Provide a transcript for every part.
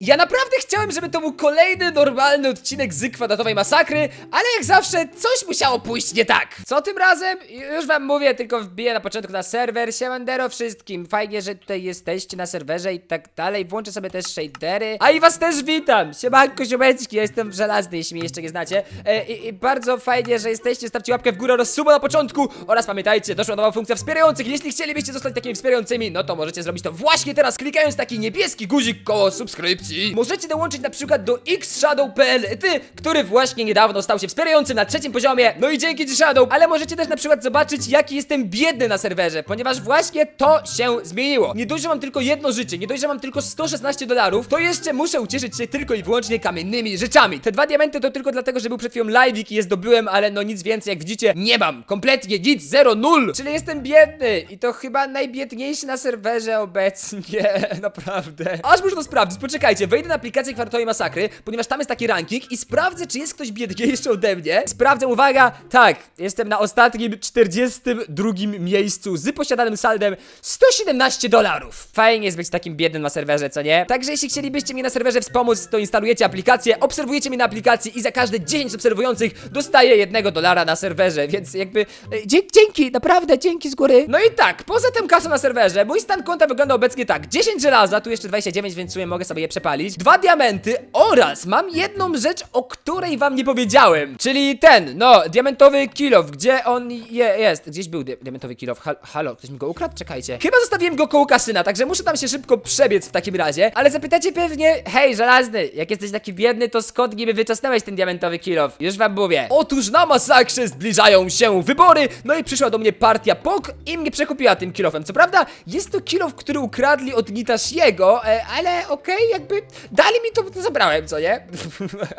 Ja naprawdę chciałem, żeby to był kolejny normalny odcinek z kwadratowej masakry, ale jak zawsze coś musiało pójść nie tak. Co tym razem? Już wam mówię, tylko wbiję na początku na serwer. Siemandero wszystkim. Fajnie, że tutaj jesteście na serwerze i tak dalej. Włączę sobie też shadery. A i was też witam. Siemanko, ziomeczki. Ja jestem żelazny, jeśli mnie jeszcze nie znacie. E, i, I bardzo fajnie, że jesteście. Stawcie łapkę w górę oraz suba na początku. Oraz pamiętajcie, doszła nowa funkcja wspierających. Jeśli chcielibyście zostać takimi wspierającymi, no to możecie zrobić to właśnie teraz, klikając taki niebieski guzik koło subskrypcji. Możecie dołączyć na przykład do xshadow.pl, ty, który właśnie niedawno stał się wspierającym na trzecim poziomie. No i dzięki ci Shadow, ale możecie też na przykład zobaczyć, jaki jestem biedny na serwerze, ponieważ właśnie to się zmieniło. Nie dość, że mam tylko jedno życie, nie dość, że mam tylko 116 dolarów, to jeszcze muszę ucieszyć się tylko i wyłącznie kamiennymi rzeczami. Te dwa diamenty to tylko dlatego, że był przed chwilą live'ik i je zdobyłem, ale no nic więcej, jak widzicie, nie mam. Kompletnie nic, zero, nul. Czyli jestem biedny i to chyba najbiedniejszy na serwerze obecnie, naprawdę. Aż muszę to sprawdzić, poczekajcie, wejdę na aplikację kwartowej masakry, ponieważ tam jest taki ranking i sprawdzę, czy jest ktoś biedniejszy ode mnie. Sprawdzę, uwaga, tak, jestem na ostatnim 42 miejscu z posiadanym saldem 117 dolarów. Fajnie jest być takim biednym na serwerze, co nie? Także jeśli chcielibyście mnie na serwerze wspomóc, to instalujecie aplikację, obserwujecie mnie na aplikacji i za każde 10 obserwujących dostaję jednego dolara na serwerze, więc jakby... e, dzie- Dzięki, naprawdę, dzięki z góry. No i tak, poza tym kasą na serwerze, mój stan konta wygląda obecnie tak. 10 żelaza, tu jeszcze 29, więc w sumie mogę sobie je przepalić. Dwa diamenty oraz mam jedną rzecz, o której wam nie powiedziałem. Czyli ten, no, diamentowy kilof, gdzie on je, jest? Gdzieś był di diamentowy kilof. Hal halo, ktoś mi go ukradł? Czekajcie. Chyba zostawiłem go koło kasyna, także muszę tam się szybko przebiec w takim razie. Ale zapytacie pewnie, hej, żelazny, jak jesteś taki biedny, to skąd niby wyczasnąłeś ten diamentowy kilof? Już wam mówię. Otóż na masakrze zbliżają się wybory, no i przyszła do mnie partia POK i mnie przekupiła tym kilofem. Co prawda, jest to kilof, który ukradli od Nitashiego, e, ale okej, jakby dali mi to, to zabrałem, co nie?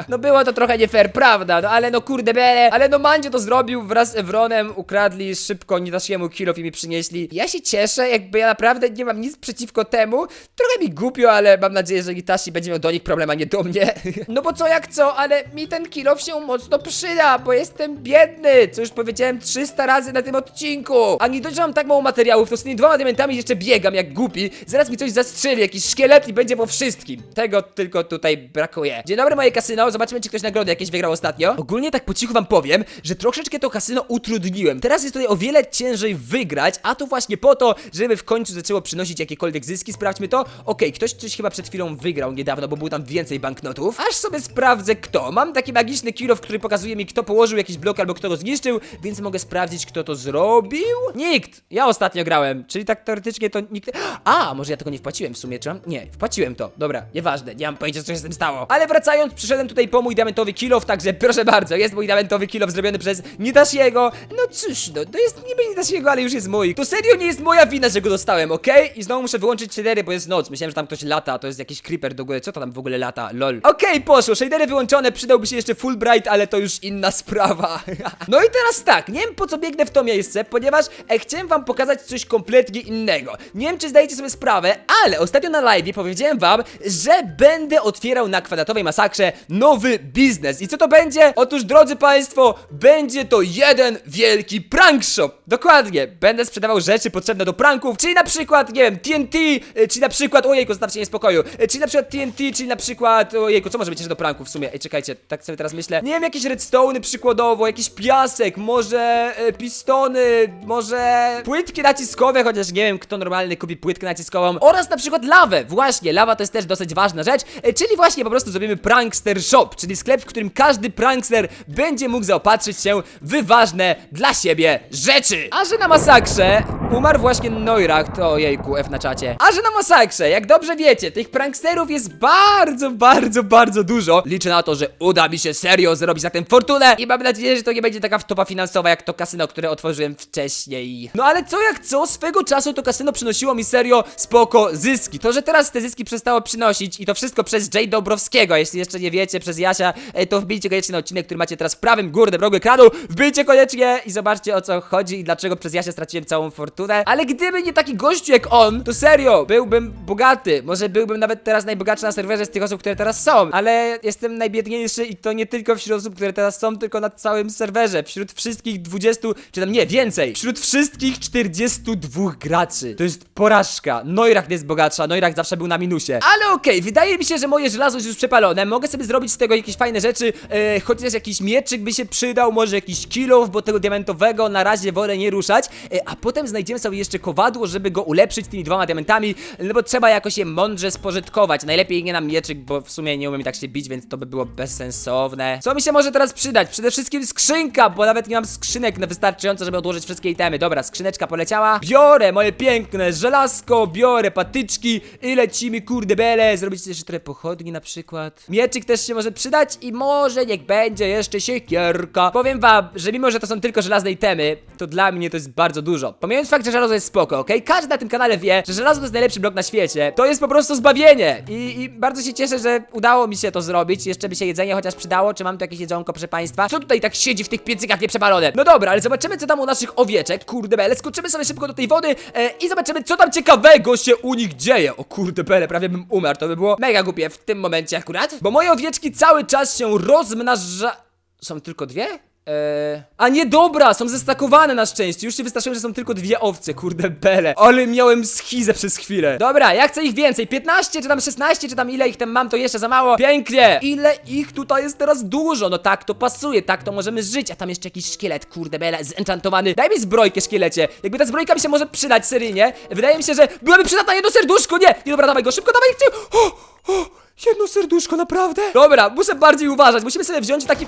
no było to trochę nie fair, prawda? No ale no kurde bele, ale no Mandzio to zrobił wraz z Evronem, ukradli szybko Nitashiemu kilof i mi przynieśli. Ja się cieszę, jakby ja naprawdę nie mam nic przeciwko temu. Trochę mi głupio, ale mam nadzieję, że Nitashi będzie miał do nich problem, a nie do mnie. no bo co jak co, ale mi ten kilof się mocno przyda, bo jestem biedny, co już powiedziałem 300 razy na tym odcinku. A nie dość, że mam tak mało materiałów, to z tymi dwoma diamentami jeszcze biegam jak głupi. Zaraz mi coś zastrzeli, jakiś szkielet i będzie po wszystkim. Tego tylko tutaj brakuje. Dzień dobry moje kasyno, zobaczymy czy ktoś nagrody jakieś wygrał ostatnio. Ogólnie tak po cichu wam powiem, że troszeczkę to kasyno utrudniłem. Teraz jest tutaj o wiele ciężej wygrać, a to właśnie po to, żeby w końcu zaczęło przynosić jakiekolwiek zyski. Sprawdźmy to. Okej, ktoś coś chyba przed chwilą wygrał niedawno, bo było tam więcej banknotów. Aż sobie sprawdzę kto. Mam taki magiczny kilof, który pokazuje mi kto położył jakiś blok albo kto go zniszczył, więc mogę sprawdzić kto to zrobił. Nikt! Ja ostatnio grałem, czyli tak teoretycznie to nikt... A, może ja tego nie wpłaciłem w sumie, czy? Nie, wpłaciłem to. Dobra, nieważne, nie mam pojęcia co się z tym stało. Ale wracając, przyszedłem tutaj po mój diamentowy kilof, także proszę bardzo, jest mój diamentowy kilof zrobiony przez Nitashiego. No cóż, no, to jest niby Nitashiego, ale już jest mój. To serio nie jest moja wina, że go dostałem, okej? I znowu muszę wyłączyć shadery, bo jest noc. Myślałem, że tam ktoś lata, to jest jakiś creeper do góry. Co to tam w ogóle lata? Lol. Okej, poszło, shadery wyłączone, przydałby się jeszcze Fulbright, ale to już inna sprawa. no i teraz tak, nie wiem po co biegnę w to miejsce, ponieważ e, chciałem wam pokazać coś kompletnie innego. Nie wiem, czy zdajecie sobie sprawę, ale ostatnio na live powiedziałem wam, że będę otwierał na kwadratowej masakrze nowy biznes. I co to będzie? Otóż, drodzy państwo, będzie to jeden wielki prank shop. Dokładnie, będę sprzedawał rzeczy potrzebne do pranków, czyli na przykład, nie wiem, TNT, e, czyli na przykład, ojejku, zostawcie niespodziankę, e, czyli na przykład TNT, czyli na przykład, ojejku, co może być jeszcze do pranków w sumie? Ej, czekajcie, tak sobie teraz myślę. Nie wiem, jakieś redstone'y przykładowo, jakiś piasek, może e, pistony, może płytki naciskowe, chociaż nie wiem, kto normalny kupi płytkę naciskową, oraz na przykład lawę. Właśnie, lawa to jest też dosyć ważna rzecz, e, czyli właśnie po prostu zrobimy prankster shop, czyli sklep, w którym każdy prankster będzie mógł zaopatrzyć się w ważne dla siebie rzeczy. A że na masakrze umarł właśnie Neurach, to ojejku, F na czacie. A że na masakrze, jak dobrze wiecie, tych pranksterów jest bardzo, bardzo, bardzo dużo. Liczę na to, że uda mi się serio zrobić na tym fortunę i mam nadzieję, że to nie będzie taka wtopa finansowa jak to kasyno, które otworzyłem wcześniej. No ale co jak co, swego czasu to kasyno przynosiło mi serio spoko zyski. To, że teraz te zyski przestało przynosić i to wszystko przez Jay Dobrowskiego, jeśli jeszcze nie wiecie, przez Jasia, e, to wbijcie koniecznie na odcinek, który macie teraz w prawym górnym rogu ekranu. Wbijcie koniecznie i zobaczcie o co chodzi i dlaczego przez Jasia straciłem całą fortunę. Ale gdyby nie taki gościu jak on, to serio, byłbym bogaty. Może byłbym nawet teraz najbogatszy na serwerze z tych osób, które teraz są. Ale jestem najbiedniejszy i to nie tylko wśród osób, które teraz są, tylko na całym serwerze. Wśród wszystkich 20, czy tam nie, więcej. Wśród wszystkich 42 graczy. To jest porażka. Neurach jest bogatsza, Neurach zawsze był na minusie. Ale okej, Okej, wydaje mi się, że moje żelazo jest już przepalone. Mogę sobie zrobić z tego jakieś fajne rzeczy. E, chociaż jakiś mieczyk by się przydał, może jakiś kilof, bo tego diamentowego na razie wolę nie ruszać. E, a potem znajdziemy sobie jeszcze kowadło, żeby go ulepszyć tymi dwoma diamentami. No bo trzeba jakoś je mądrze spożytkować. Najlepiej nie na mieczyk, bo w sumie nie umiem tak się bić, więc to by było bezsensowne. Co mi się może teraz przydać? Przede wszystkim skrzynka, bo nawet nie mam skrzynek na wystarczająco, żeby odłożyć wszystkie itemy. Dobra, skrzyneczka poleciała. Biorę moje piękne żelazko, biorę patyczki i lecimy, kurde bele. Zrobić jeszcze trochę pochodni na przykład. Mieczyk też się może przydać i może niech będzie jeszcze siekierka. Powiem wam, że mimo, że to są tylko żelazne itemy, to dla mnie to jest bardzo dużo. Pomijając fakt, że żelazo jest spoko, okej? Każdy na tym kanale wie, że żelazo to jest najlepszy blok na świecie. To jest po prostu zbawienie. I, I bardzo się cieszę, że udało mi się to zrobić. Jeszcze by się jedzenie chociaż przydało. Czy mam tu jakieś jedzonko, proszę państwa? Co tutaj tak siedzi w tych piecykach nieprzepalone? No dobra, ale zobaczymy, co tam u naszych owieczek. Kurde bele, skoczymy sobie szybko do tej wody e, i zobaczymy, co tam ciekawego się u nich dzieje. O kurde bele, prawie bym umarł. To by było mega głupie w tym momencie akurat. Bo moje owieczki cały czas się rozmnaża... Są tylko dwie? Eee... A nie dobra, są zestakowane na szczęście. Już się wystraszyłem, że są tylko dwie owce, kurde bele. Ale miałem schizę przez chwilę. Dobra, ja chcę ich więcej. 15, czy tam 16, czy tam ile ich tam mam, to jeszcze za mało. Pięknie. Ile ich tutaj jest teraz dużo? No tak, to pasuje, tak, to możemy żyć. A tam jeszcze jakiś szkielet, kurde bele, zenchantowany. Daj mi zbrojkę, szkielecie. Jakby ta zbrojka mi się może przydać seryjnie. Wydaje mi się, że byłaby przydatna jedno serduszko. Nie, nie dobra, dawaj go, szybko, dawaj. O, o, jedno serduszko, naprawdę? Dobra, muszę bardziej uważać. Musimy sobie wziąć taki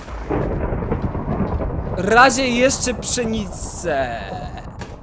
razie jeszcze pszenicę.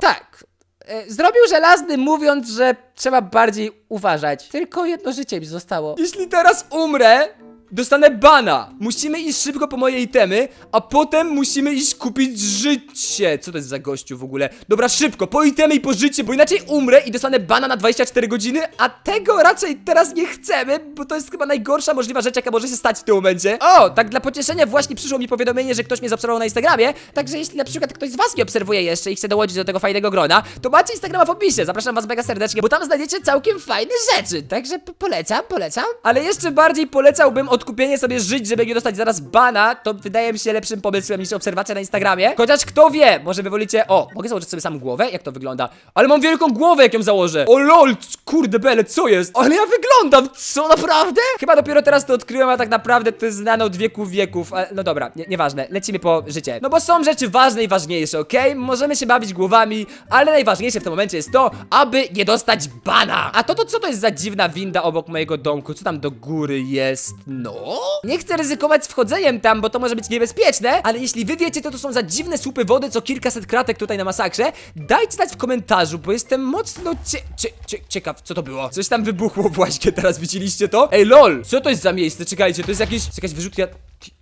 Tak. E, Zrobił żelazny mówiąc, że trzeba bardziej uważać. Tylko jedno życie mi zostało. Jeśli teraz umrę, dostanę bana. Musimy iść szybko po moje itemy, a potem musimy iść kupić życie. Co to jest za gościu w ogóle? Dobra, szybko, po itemy i po życie, bo inaczej umrę i dostanę bana na 24 godziny, a tego raczej teraz nie chcemy, bo to jest chyba najgorsza możliwa rzecz, jaka może się stać w tym momencie. O, tak dla pocieszenia właśnie przyszło mi powiadomienie, że ktoś mnie zaobserwował na Instagramie, także jeśli na przykład ktoś z was nie obserwuje jeszcze i chce dołączyć do tego fajnego grona, to macie Instagrama w opisie, zapraszam was mega serdecznie, bo tam znajdziecie całkiem fajne rzeczy, także po- polecam, polecam. Ale jeszcze bardziej polecałbym odkupienie sobie żyć, żeby nie dostać zaraz bana, to wydaje mi się lepszym pomysłem niż obserwacja na Instagramie. Chociaż kto wie, może wy wolicie, o, mogę założyć sobie sam głowę? Jak to wygląda? Ale mam wielką głowę, jak ją założę. O lol, kurde bele, co jest? Ale ja wyglądam, co naprawdę? Chyba dopiero teraz to odkryłem, a tak naprawdę to jest znane od wieków wieków, no dobra, nie, nieważne, lecimy po życie. No bo są rzeczy ważne i ważniejsze, okej? Możemy się bawić głowami, ale najważniejsze w tym momencie jest to, aby nie dostać bana. A to to co to jest za dziwna winda obok mojego domku? Co tam do góry jest? No? Nie chcę ryzykować z wchodzeniem tam, bo to może być niebezpieczne, ale jeśli wy wiecie, to to są za dziwne słupy wody, co kilkaset kratek tutaj na masakrze, dajcie znać w komentarzu, bo jestem mocno cie, cie, cie, ciekaw, co to było. Coś tam wybuchło właśnie, teraz widzieliście to? Ej, lol, co to jest za miejsce? Czekajcie, to jest jakieś, to jest jakaś wyrzutka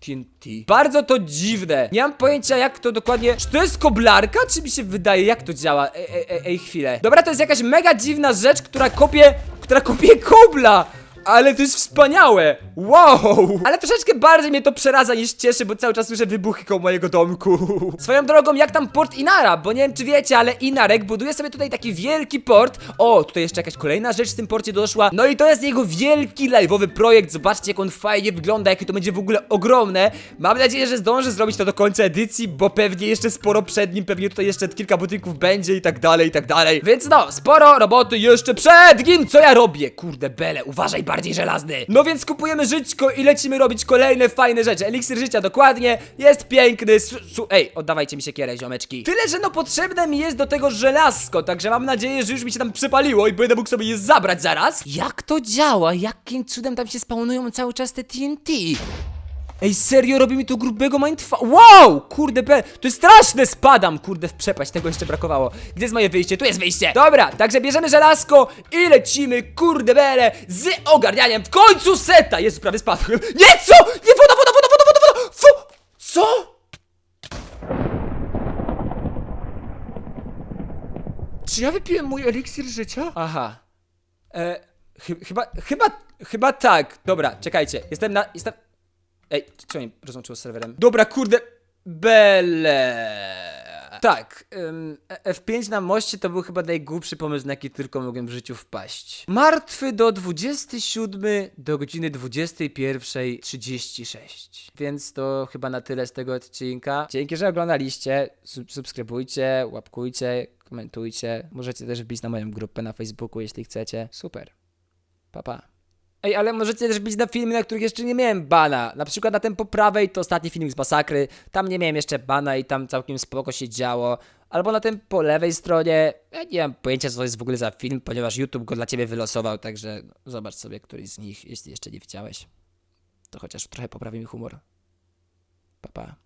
TNT. Bardzo to dziwne. Nie mam pojęcia, jak to dokładnie. Czy to jest koblarka, czy mi się wydaje, jak to działa? Ej, ej, ej, ej chwilę. Dobra, to jest jakaś mega dziwna rzecz, która kopie, która kopie kobla. Ale to jest wspaniałe! Wow! Ale troszeczkę bardziej mnie to przeraza niż cieszy, bo cały czas słyszę wybuchy koło mojego domku. Swoją drogą, jak tam port Inara? Bo nie wiem, czy wiecie, ale Inarek buduje sobie tutaj taki wielki port. O, tutaj jeszcze jakaś kolejna rzecz w tym porcie doszła. No i to jest jego wielki live'owy projekt. Zobaczcie, jak on fajnie wygląda, jakie to będzie w ogóle ogromne. Mam nadzieję, że zdążę zrobić to do końca edycji, bo pewnie jeszcze sporo przed nim, pewnie tutaj jeszcze kilka budynków będzie i tak dalej, i tak dalej. Więc no, sporo roboty jeszcze przed nim. Co ja robię? Kurde, bele, uważaj bardziej żelazny. No więc kupujemy żyćko i lecimy robić kolejne fajne rzeczy. Eliksir życia dokładnie, jest piękny. Su, su, ej, oddawajcie mi siekierę, ziomeczki. Tyle, że no potrzebne mi jest do tego żelazko, także mam nadzieję, że już mi się tam przypaliło i będę mógł sobie je zabrać zaraz. Jak to działa? Jakim cudem tam się spawnują cały czas te TNT? Ej, serio, robi mi to grubego mindfa... Wow! Kurde, be... to jest straszne! Spadam, kurde, w przepaść, tego jeszcze brakowało. Gdzie jest moje wyjście? Tu jest wyjście! Dobra, także bierzemy żelazko i lecimy, kurde bele, z ogarnianiem w końcu seta! Jezu, prawie spadłem. Nie, co? Nie, woda, woda, woda, woda, woda, woda! Wo... Co? Czy ja wypiłem mój eliksir życia? Aha. E, chy, chyba, chyba, chyba tak. Dobra, czekajcie. Jestem na, jestem... Ej, co mi rozłączyło z serwerem? Dobra, kurde. Bele. Tak, ym, F5 na moście to był chyba najgłupszy pomysł, na jaki tylko mogłem w życiu wpaść. Martwy do 27 do godziny 21.36. Więc to chyba na tyle z tego odcinka. Dzięki, że oglądaliście. Sub subskrybujcie, łapkujcie, komentujcie. Możecie też wbić na moją grupę na Facebooku, jeśli chcecie. Super. Pa, pa. Ej, ale możecie też być na filmy, na których jeszcze nie miałem bana. Na przykład na tym po prawej to ostatni filmik z masakry. Tam nie miałem jeszcze bana i tam całkiem spoko się działo. Albo na tym po lewej stronie. Ja nie mam pojęcia, co to jest w ogóle za film, ponieważ YouTube go dla ciebie wylosował, także zobacz sobie któryś z nich, jeśli jeszcze nie widziałeś. To chociaż trochę poprawi mi humor. Pa, pa.